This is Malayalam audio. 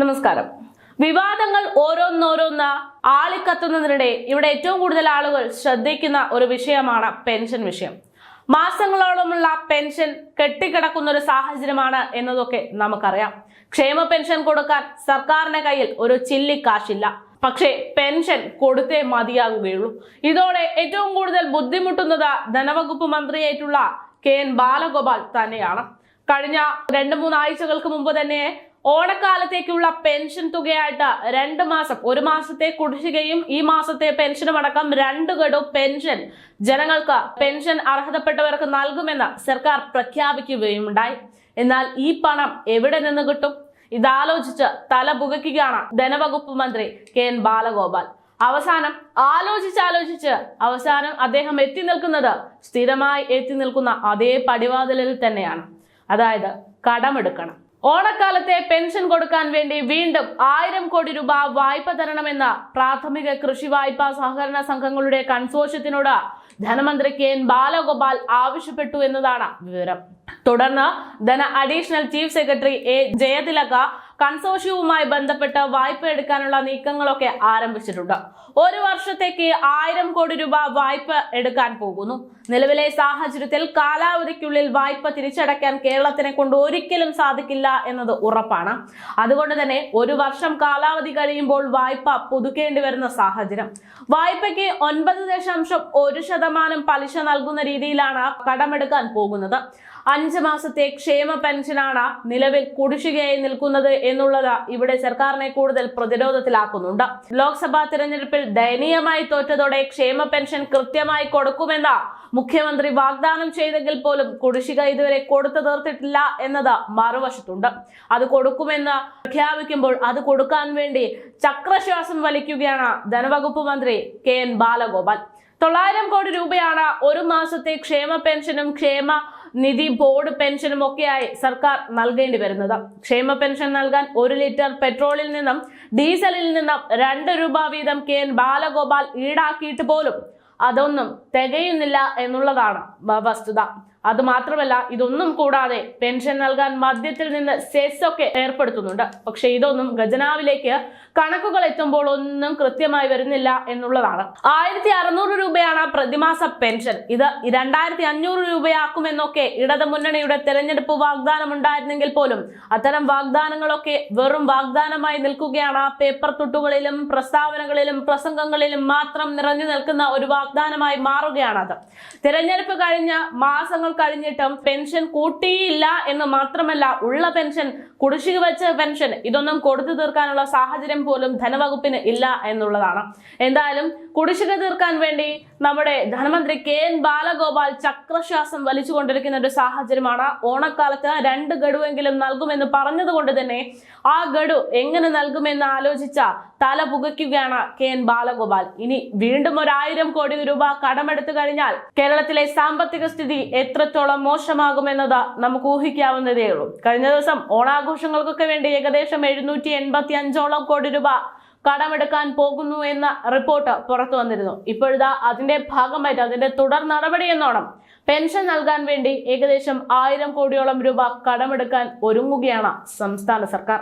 നമസ്കാരം. വിവാദങ്ങൾ ഓരോന്നോരോന്ന് ആളിക്കത്തുന്നതിനിടെ ഇവിടെ ഏറ്റവും കൂടുതൽ ആളുകൾ ശ്രദ്ധിക്കുന്ന ഒരു വിഷയമാണ് പെൻഷൻ വിഷയം. മാസങ്ങളോളമുള്ള പെൻഷൻ കെട്ടിക്കിടക്കുന്ന ഒരു സാഹചര്യമാണ് എന്നതൊക്കെ നമുക്കറിയാം. ക്ഷേമ പെൻഷൻ കൊടുക്കാൻ സർക്കാരിന്റെ കയ്യിൽ ഒരു ചില്ലി കാശില്ല. പക്ഷേ പെൻഷൻ കൊടുത്തേ മതിയാകുകയുള്ളൂ. ഇതോടെ ഏറ്റവും കൂടുതൽ ബുദ്ധിമുട്ടുന്നത് ധനവകുപ്പ് മന്ത്രിയായിട്ടുള്ള കെ എൻ ബാലഗോപാൽ തന്നെയാണ്. കഴിഞ്ഞ രണ്ട് മൂന്നാഴ്ചകൾക്ക് മുമ്പ് തന്നെ ഓണക്കാലത്തേക്കുള്ള പെൻഷൻ തുകയായിട്ട് രണ്ട് മാസം ഒരു മാസത്തെ കുടിശ്ശികയും ഈ മാസത്തെ പെൻഷനും അടക്കം രണ്ട് ഗഡു പെൻഷൻ ജനങ്ങൾക്ക് പെൻഷൻ അർഹതപ്പെട്ടവർക്ക് നൽകുമെന്ന് സർക്കാർ പ്രഖ്യാപിക്കുകയും ഉണ്ടായി എന്നാൽ ഈ പണം എവിടെ നിന്ന് കിട്ടും? ഇതാലോചിച്ച് തല പുകയ്ക്കുകയാണ് ധനവകുപ്പ് മന്ത്രി കെ എൻ ബാലഗോപാൽ. അവസാനം ആലോചിച്ചാലോചിച്ച് അവസാനം അദ്ദേഹം എത്തി നിൽക്കുന്നത് സ്ഥിരമായി എത്തി നിൽക്കുന്ന അതേ പടിവാതിലിൽ തന്നെയാണ്. അതായത് കടമെടുക്കണം. ഓണക്കാലത്തെ പെൻഷൻ കൊടുക്കാൻ വേണ്ടി വീണ്ടും ആയിരം കോടി രൂപ വായ്പ തരണമെന്ന പ്രാഥമിക കൃഷി വായ്പാ സഹകരണ സംഘങ്ങളുടെ കൺസോഷ്യത്തിനോട് ധനമന്ത്രി കെ എൻ ബാലഗോപാൽ ആവശ്യപ്പെട്ടു എന്നതാണ് വിവരം. തുടർന്ന് ധന additional chief secretary A Jayathilak കൺസോഷ്യവുമായി ബന്ധപ്പെട്ട് വായ്പ എടുക്കാനുള്ള നീക്കങ്ങളൊക്കെ ആരംഭിച്ചിട്ടുണ്ട്. ഒരു വർഷത്തേക്ക് ആയിരം കോടി രൂപ വായ്പ എടുക്കാൻ പോകുന്നു. നിലവിലെ സാഹചര്യത്തിൽ കാലാവധിക്കുള്ളിൽ വായ്പ തിരിച്ചടയ്ക്കാൻ കേരളത്തിനെ കൊണ്ട് ഒരിക്കലും സാധിക്കില്ല എന്നത് ഉറപ്പാണ്. അതുകൊണ്ട് തന്നെ ഒരു വർഷം കാലാവധി കഴിയുമ്പോൾ വായ്പ പുതുക്കേണ്ടി വരുന്ന സാഹചര്യം. വായ്പയ്ക്ക് ഒൻപത് ദശാംശം ഒരു ശതമാനം പലിശ നൽകുന്ന രീതിയിലാണ് കടമെടുക്കാൻ പോകുന്നത്. അഞ്ച് മാസത്തെ ക്ഷേമ പെൻഷനാണ് നിലവിൽ കുടിശ്ശികയായി നിൽക്കുന്നത് എന്നുള്ളത് ഇവിടെ സർക്കാരിനെ കൂടുതൽ പ്രതിരോധത്തിലാക്കുന്നുണ്ട്. ലോക്സഭാ തിരഞ്ഞെടുപ്പിൽ ദയനീയമായി തോറ്റതോടെ ക്ഷേമ പെൻഷൻ കൃത്യമായി കൊടുക്കുമെന്ന മുഖ്യമന്ത്രി വാഗ്ദാനം ചെയ്തെങ്കിൽ പോലും കുടിശ്ശിക ഇതുവരെ കൊടുത്തു തീർത്തിട്ടില്ല എന്നത് മറുവശത്തുണ്ട്. അത് കൊടുക്കുമെന്ന് പ്രഖ്യാപിക്കുമ്പോൾ അത് കൊടുക്കാൻ വേണ്ടി ചക്രശ്വാസം വലിക്കുകയാണ് ധനവകുപ്പ് മന്ത്രി കെ എൻ ബാലഗോപാൽ. തൊള്ളായിരം കോടി രൂപയാണ് ഒരു മാസത്തെ ക്ഷേമ പെൻഷനും ക്ഷേമ നിധി ബോർഡ് പെൻഷനും ഒക്കെയായി സർക്കാർ നൽകേണ്ടി വരുന്നത്. ക്ഷേമ പെൻഷൻ നൽകാൻ ഒരു ലിറ്റർ പെട്രോളിൽ നിന്നും ഡീസലിൽ നിന്നും രണ്ട് രൂപ വീതം കെ എൻ ബാലഗോപാൽ ഈടാക്കിയിട്ട് പോലും അതൊന്നും തികയുന്നില്ല എന്നുള്ളതാണ് വസ്തുത. അത് മാത്രമല്ല ഇതൊന്നും കൂടാതെ പെൻഷൻ നൽകാൻ മദ്യത്തിൽ നിന്ന് സെസ് ഒക്കെ ഏർപ്പെടുത്തുന്നുണ്ട്. പക്ഷെ ഇതൊന്നും ഖജനാവിലേക്ക് കണക്കുകൾ എത്തുമ്പോൾ ഒന്നും കൃത്യമായി വരുന്നില്ല എന്നുള്ളതാണ്. ആയിരത്തി അറുന്നൂറ് രൂപയാണ് പ്രതിമാസ പെൻഷൻ. ഇത് രണ്ടായിരത്തി അഞ്ഞൂറ് രൂപയാക്കുമെന്നൊക്കെ ഇടത് മുന്നണിയുടെ തെരഞ്ഞെടുപ്പ് വാഗ്ദാനം ഉണ്ടായിരുന്നെങ്കിൽ പോലും അത്തരം വാഗ്ദാനങ്ങളൊക്കെ വെറും വാഗ്ദാനമായി നിൽക്കുകയാണ്. പേപ്പർ തുട്ടുകളിലും പ്രസ്താവനകളിലും പ്രസംഗങ്ങളിലും മാത്രം നിറഞ്ഞു നിൽക്കുന്ന ഒരു വാഗ്ദാനമായി മാറുകയാണത്. തെരഞ്ഞെടുപ്പ് കഴിഞ്ഞ മാസങ്ങൾ കഴിഞ്ഞിട്ടും പെൻഷൻ കൂട്ടിയില്ല എന്ന് മാത്രമല്ല ഉള്ള പെൻഷൻ കുടിശ്ശിക വെച്ച പെൻഷൻ ഇതൊന്നും കൊടുത്തു തീർക്കാനുള്ള സാഹചര്യം പോലും ധനവകുപ്പിന് ഇല്ല എന്നുള്ളതാണ്. എന്തായാലും കുടിശ്ശിക തീർക്കാൻ വേണ്ടി നമ്മുടെ ധനമന്ത്രി കെ എൻ ബാലഗോപാൽ ചക്രശ്വാസം വലിച്ചുകൊണ്ടിരിക്കുന്ന ഒരു സാഹചര്യമാണ്. ഓണക്കാലത്ത് രണ്ട് ഗഡുവെങ്കിലും നൽകുമെന്ന് പറഞ്ഞതുകൊണ്ട് തന്നെ ആ ഗഡു എങ്ങനെ നൽകുമെന്ന് ആലോചിച്ച തല പുകയ്ക്കുകയാണ് കെ എൻ ബാലഗോപാൽ. ഇനി വീണ്ടും ഒരായിരം കോടി രൂപ കടമെടുത്തു കഴിഞ്ഞാൽ കേരളത്തിലെ സാമ്പത്തിക സ്ഥിതി എത്രത്തോളം മോശമാകുമെന്നത് നമുക്ക് ഊഹിക്കാവുന്നതേ ഉള്ളൂ കഴിഞ്ഞ ദിവസം ഓണാഘോഷങ്ങൾക്കൊക്കെ വേണ്ടി ഏകദേശം എഴുന്നൂറ്റി എൺപത്തി അഞ്ചോളം കോടി രൂപ കടമെടുക്കാൻ പോകുന്നു എന്ന റിപ്പോർട്ട് പുറത്തു വന്നിരുന്നു. ഇപ്പോഴിതാ അതിന്റെ ഭാഗമായിട്ട് അതിന്റെ തുടർ നടപടി എന്നോണം പെൻഷൻ നൽകാൻ വേണ്ടി ഏകദേശം ആയിരം കോടിയോളം രൂപ കടമെടുക്കാൻ ഒരുങ്ങുകയാണ് സംസ്ഥാന സർക്കാർ.